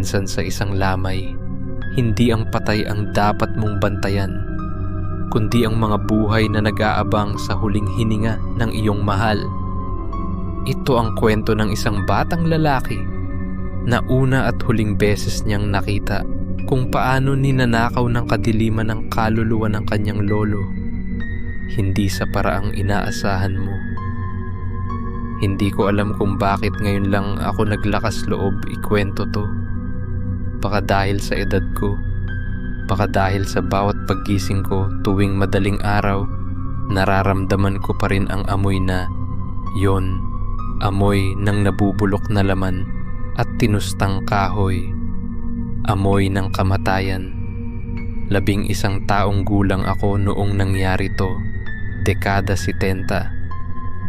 minsan sa isang lamay, hindi ang patay ang dapat mong bantayan, kundi ang mga buhay na nag-aabang sa huling hininga ng iyong mahal. Ito ang kwento ng isang batang lalaki na una at huling beses niyang nakita kung paano ninanakaw ng kadiliman ng kaluluwa ng kanyang lolo. Hindi sa paraang inaasahan mo. Hindi ko alam kung bakit ngayon lang ako naglakas loob ikwento to. Baka dahil sa edad ko. Baka dahil sa bawat paggising ko tuwing madaling araw, nararamdaman ko pa rin ang amoy na yon, amoy ng nabubulok na laman at tinustang kahoy. Amoy ng kamatayan. Labing isang taong gulang ako noong nangyari to, dekada 70,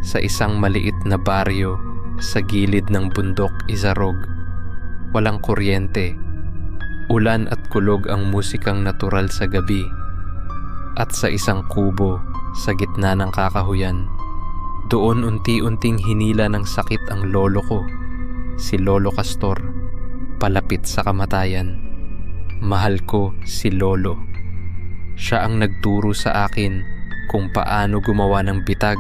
sa isang maliit na baryo sa gilid ng bundok Izarog. Walang kuryente, ulan at kulog ang musikang natural sa gabi. At sa isang kubo sa gitna ng kakahuyan, doon unti-unting hinila ng sakit ang lolo ko, si Lolo Castor, palapit sa kamatayan. Mahal ko si Lolo. Siya ang nagturo sa akin kung paano gumawa ng bitag,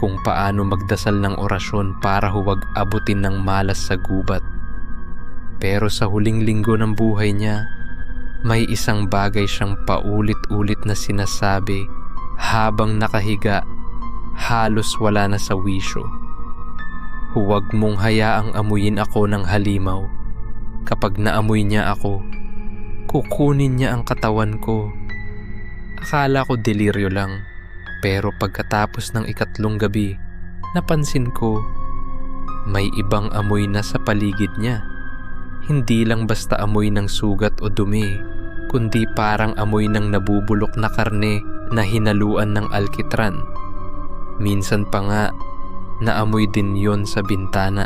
kung paano magdasal ng orasyon para huwag abutin ng malas sa gubat. Pero sa huling linggo ng buhay niya, may isang bagay siyang paulit-ulit na sinasabi habang nakahiga, halos wala na sa wisyo. Huwag mong hayaang amuyin ako ng halimaw. Kapag naamoy niya ako, kukunin niya ang katawan ko. Akala ko deliryo lang, pero pagkatapos ng ikatlong gabi, napansin ko may ibang amoy na sa paligid niya. Hindi lang basta amoy ng sugat o dumi, kundi parang amoy ng nabubulok na karne na hinaluan ng alkitran. Minsan pa nga, naamoy din yon sa bintana.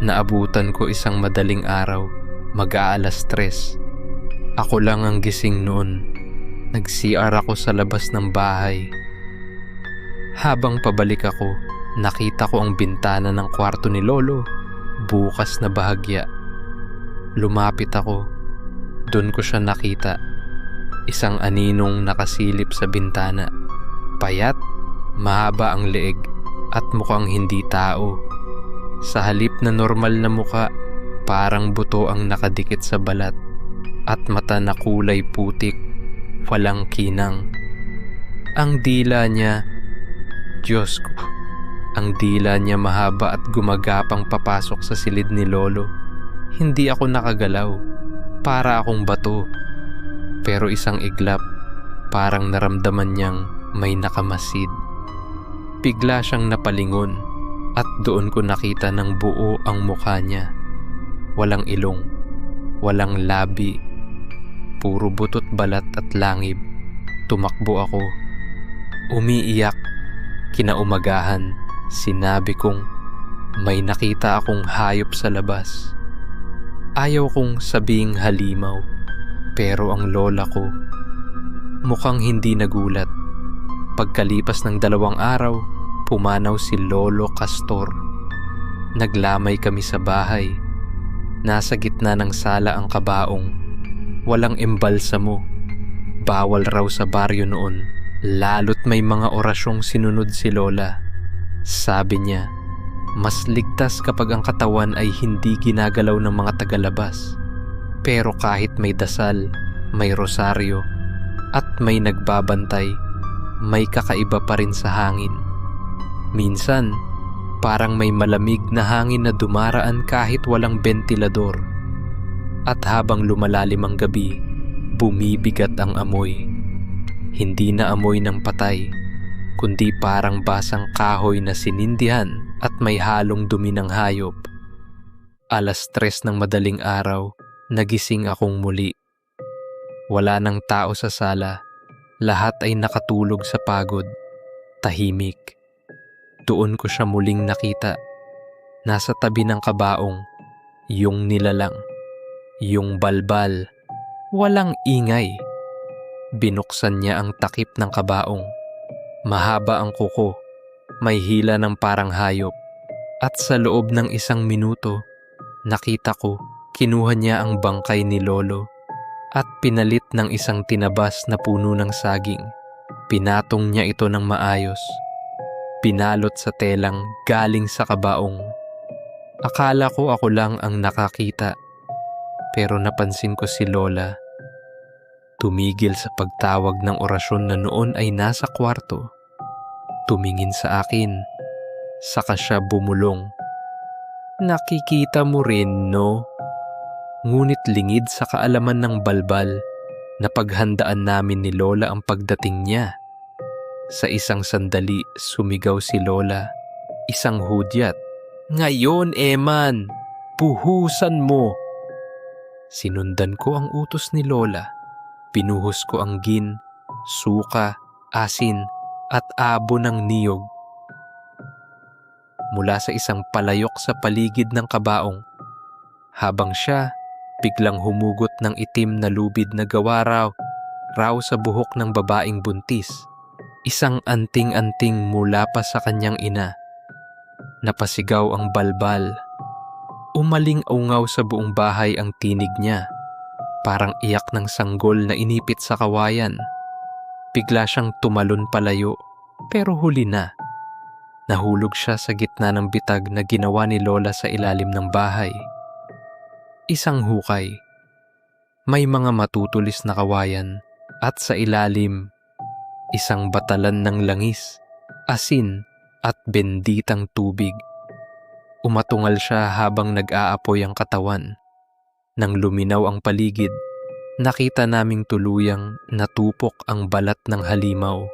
Naabutan ko isang madaling araw, mag-aalas tres. Ako lang ang gising noon. Nag-CR ako sa labas ng bahay. Habang pabalik ako, nakita ko ang bintana ng kwarto ni Lolo, bukas na bahagya. Lumapit ako. Doon ko siya nakita. Isang aninong nakasilip sa bintana. Payat, mahaba ang leeg at mukhang hindi tao. Sa halip na normal na muka, parang buto ang nakadikit sa balat at mata na kulay putik, walang kinang. Ang dila niya, Diyos ko, ang dila niya mahaba at gumagapang papasok sa silid ni Lolo. Hindi ako nakagalaw, para akong bato. Pero isang iglap, parang naramdaman niyang may nakamasid. Bigla siyang napalingon at doon ko nakita ng buo ang mukha niya. Walang ilong, walang labi, puro butot balat at langib. Tumakbo ako. Umiiyak. Kinaumagahan, sinabi kong may nakita akong hayop sa labas. Ayaw kong sabing halimaw, pero ang lola ko mukhang hindi nagulat. Pagkalipas ng dalawang araw, pumanaw si Lolo Castor. Naglamay kami sa bahay. Nasa gitna ng sala ang kabaong. Walang embalsamo. Bawal raw sa baryo noon. Lalo't may mga orasyong sinunod si Lola. Sabi niya, mas ligtas kapag ang katawan ay hindi ginagalaw ng mga tagalabas. Pero kahit may dasal, may rosaryo, at may nagbabantay, may kakaiba pa rin sa hangin. Minsan, parang may malamig na hangin na dumaraan kahit walang ventilador. At habang lumalalim ang gabi, bumibigat ang amoy. Hindi na amoy ng patay, kundi parang basang kahoy na sinindihan at may halong dumi ng hayop. Alas tres ng madaling araw, nagising akong muli. Wala nang tao sa sala, lahat ay nakatulog sa pagod, tahimik. Doon ko siya muling nakita. Nasa tabi ng kabaong, yung nilalang, yung balbal, walang ingay. Binuksan niya ang takip ng kabaong. Mahaba ang kuko, may hila ng parang hayop. At sa loob ng isang minuto, nakita ko Kinuha niya ang bangkay ni Lolo at pinalit ng isang tinabas na puno ng saging. Pinatong niya ito ng maayos. Pinalot sa telang galing sa kabaong. Akala ko ako lang ang nakakita. Pero napansin ko si Lola. Tumigil sa pagtawag ng orasyon na noon ay nasa kwarto. Tumingin sa akin. Saka siya bumulong. Nakikita mo rin, no? Ngunit lingid sa kaalaman ng balbal na paghandaan namin ni Lola ang pagdating niya. Sa isang sandali, sumigaw si Lola. Isang hudyat. Ngayon, Eman, puhusan mo. Sinundan ko ang utos ni Lola. Pinuhos ko ang gin, suka, asin, at abo ng niyog. Mula sa isang palayok sa paligid ng kabaong. Habang siya, biglang humugot ng itim na lubid na gawa raw, raw sa buhok ng babaeng buntis. Isang anting-anting mula pa sa kanyang ina. Napasigaw ang balbal. Umaling ungaw sa buong bahay ang tinig niya. Parang iyak ng sanggol na inipit sa kawayan. Bigla siyang tumalon palayo, pero huli na. Nahulog siya sa gitna ng bitag na ginawa ni Lola sa ilalim ng bahay. Isang hukay. May mga matutulis na kawayan at sa ilalim, isang batalan ng langis, asin at benditang tubig. Umatungal siya habang nag-aapoy ang katawan. Nang luminaw ang paligid, nakita naming tuluyang natupok ang balat ng halimaw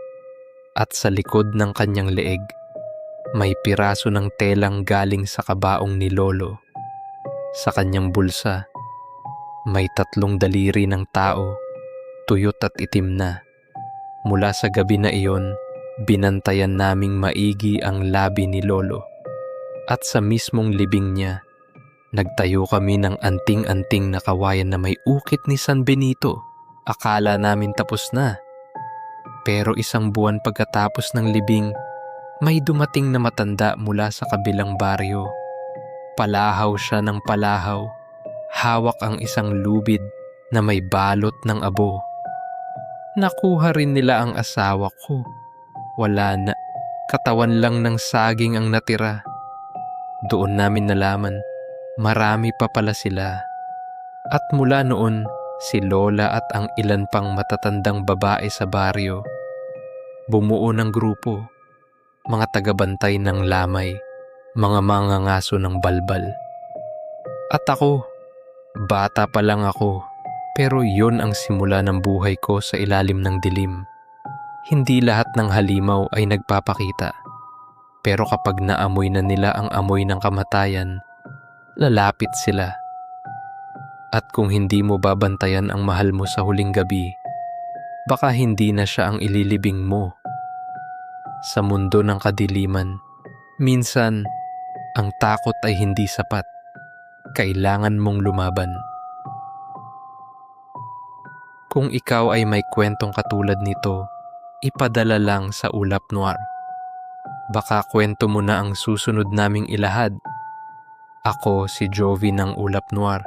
at sa likod ng kanyang leeg may piraso ng telang galing sa kabaong ni Lolo. Sa kanyang bulsa, may tatlong daliri ng tao, tuyot at itim na. Mula sa gabi na iyon, binantayan naming maigi ang labi ni Lolo. At sa mismong libing niya, nagtayo kami ng anting-anting na kawayan na may ukit ni San Benito. Akala namin tapos na. Pero isang buwan pagkatapos ng libing, may dumating na matanda mula sa kabilang baryo. Palahaw siya ng palahaw. Hawak ang isang lubid na may balot ng abo. Nakuha rin nila ang asawa ko. Wala na. Katawan lang ng saging ang natira. Doon namin nalaman, marami pa pala sila. At mula noon, si Lola at ang ilan pang matatandang babae sa baryo. Bumuo ng grupo mga tagabantay ng lamay, mga mangangaso ng balbal. At ako, bata pa lang ako, pero yon ang simula ng buhay ko sa ilalim ng dilim. Hindi lahat ng halimaw ay nagpapakita. Pero kapag naamoy na nila ang amoy ng kamatayan, lalapit sila. At kung hindi mo babantayan ang mahal mo sa huling gabi, baka hindi na siya ang ililibing mo sa mundo ng kadiliman. Minsan, ang takot ay hindi sapat. Kailangan mong lumaban. Kung ikaw ay may kwentong katulad nito, ipadala lang sa Ulap Noir. Baka kwento mo na ang susunod naming ilahad. Ako si Jovi ng Ulap Noir.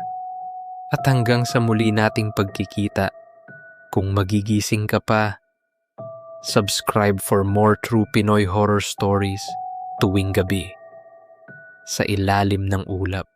At hanggang sa muli nating pagkikita, kung magigising ka pa, Subscribe for more true Pinoy horror stories tuwing gabi sa ilalim ng ulap.